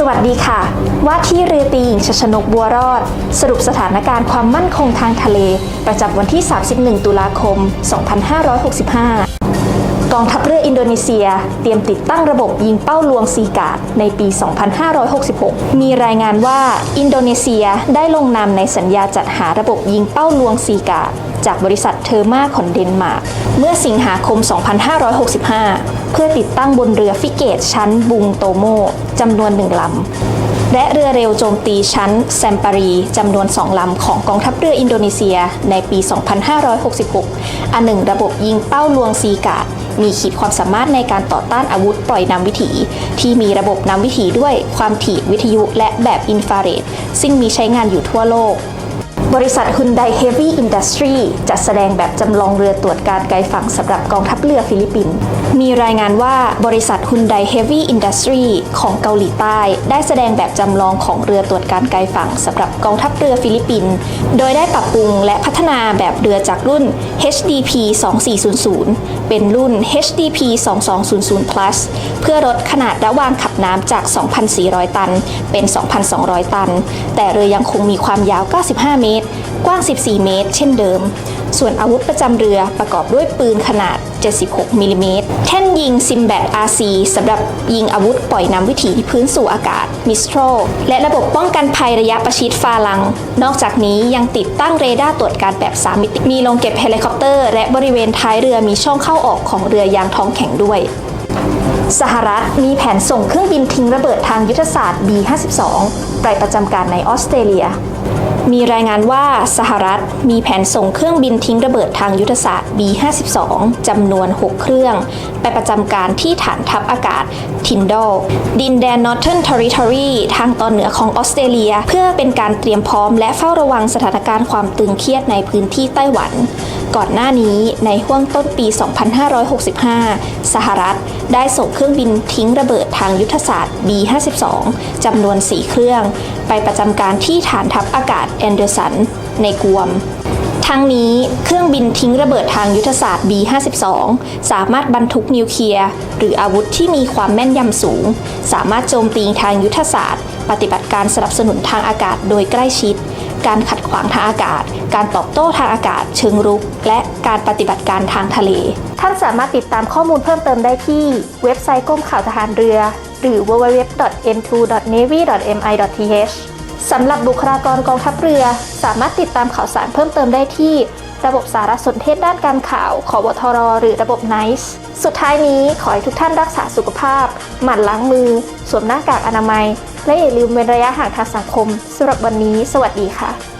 สวัสดีค่ะ ว่าที่เรือตีหญิงชชนกบัวรอด สรุปสถานการณ์ความมั่นคงทางทะเล ประจำวันที่ 31 ตุลาคม 2565 กองทัพเรืออินโดนีเซีย เตรียมติดตั้งระบบยิงเป้าลวงซีการ์ดในปี 2566 มีรายงานว่าอินโดนีเซียได้ลงนามในสัญญาจัดหาระบบยิงเป้าลวงซีการ์ดจากบริษัทเทอร์มาของเดนมาร์กเมื่อสิงหาคม 2565 เพื่อติดตั้งบนเรือฟิเกตชั้นบุงโตโมจำนวนหนึ่งลำ และเรือเร็วโจมตีชั้นแซมปารีจำนวน 2 ลำของกองทัพเรืออินโดนีเซียในปี 2566 อันหนึ่งระบบยิงเป้าลวงซีการ์ดมีขีดความสามารถในการต่อต้านอาวุธปล่อยนำวิถี ที่มีระบบนำวิถีด้วยความถี่วิทยุและแบบอินฟราเรดซึ่งมีใช้งานอยู่ทั่วโลก บริษัท Hyundai Heavy Industry จัดแสดงแบบจำลองเรือตรวจการไกลฝั่งสำหรับกองทัพเรือฟิลิปปินส์ มีรายงานว่าบริษัท Hyundai Heavy Industry ของเกาหลีใต้ ได้แสดงแบบจำลองของเรือตรวจการไกลฝั่งสำหรับกองทัพเรือฟิลิปปินส์ โดยได้ปรับปรุงและพัฒนาแบบเรือจากรุ่น HDP 2400 เป็นรุ่น HDP 2200 plus เพื่อลดขนาดระหว่างขับน้ำจาก 2,400 ตัน เป็น 2,200 ตัน แต่เรือยังคงมีความยาว 95 เมตรกว้าง 14 เมตร เช่นเดิม ส่วนอาวุธประจำเรือประกอบด้วยปืนขนาด 76มิลลิเมตร แท่นยิงซิมแบต RC สำหรับยิงอาวุธปล่อยนำวิถีพื้นสู่อากาศมิสโตรและระบบป้องกันภัยระยะประชิดฟาลัง นอกจากนี้ยังติดตั้งเรดาร์ตรวจการแบบ 3 มิติ มีโรงเก็บเฮลิคอปเตอร์ และบริเวณท้ายเรือมีช่องเข้าออกของเรือยางท้องแข็งด้วยสหรัฐมีแผนส่งเครื่องบินทิ้งระเบิดทางยุทธศาสตร์ B-52 ไปประจำการในออสเตรเลีย มีรายงานว่าสหรัฐมีแผนส่งเครื่องบินทิ้งระเบิดทางยุทธศาสตร์ B-52 จำนวน 6 เครื่อง ไปประจำการที่ฐานทัพอากาศทินดอลดินแดน Northern Territory ทางตอนเหนือของออสเตรเลีย เพื่อเป็นการเตรียมพร้อมและเฝ้าระวังสถานการณ์ความตึงเครียดในพื้นที่ไต้หวันก่อนหน้านี้ในห้วงต้นปี 2565 สหรัฐได้ส่งเครื่องบินทิ้งระเบิดทางยุทธศาสตร์ B-52 จำนวน 4 เครื่อง ไปประจำการที่ฐานทัพอากาศแอนเดอร์สัน ในกวม ทั้งนี้เครื่องบินทิ้งระเบิดทางยุทธศาสตร์ B-52 สามารถบรรทุกนิวเคลียร์ หรืออาวุธที่มีความแม่นยำสูง สามารถโจมตีทางยุทธศาสตร์ ปฏิบัติการสนับสนุนทางอากาศโดยใกล้ชิด การขัดขวางทางอากาศ การตอบโต้ทางอากาศเชิงรุก และการปฏิบัติการทางทะเล ท่านสามารถติดตามข้อมูลเพิ่มเติมได้ที่เว็บไซต์กรมข่าวทหารเรือ หรือ www.n2.navy.mi.th สำหรับบุคลากรกองทัพเรือ สามารถติดตามข่าวสารเพิ่มเติมได้ที่ ระบบสารสนเทศด้านการข่าวขอวทร หรือระบบ NICE สุดท้ายนี้ขอให้ทุกท่านรักษาสุขภาพ หมั่นล้างมือ สวมหน้ากากอนามัย และอย่าลืมเว้นระยะห่างทางสังคมสำหรับวันนี้ สวัสดีค่ะ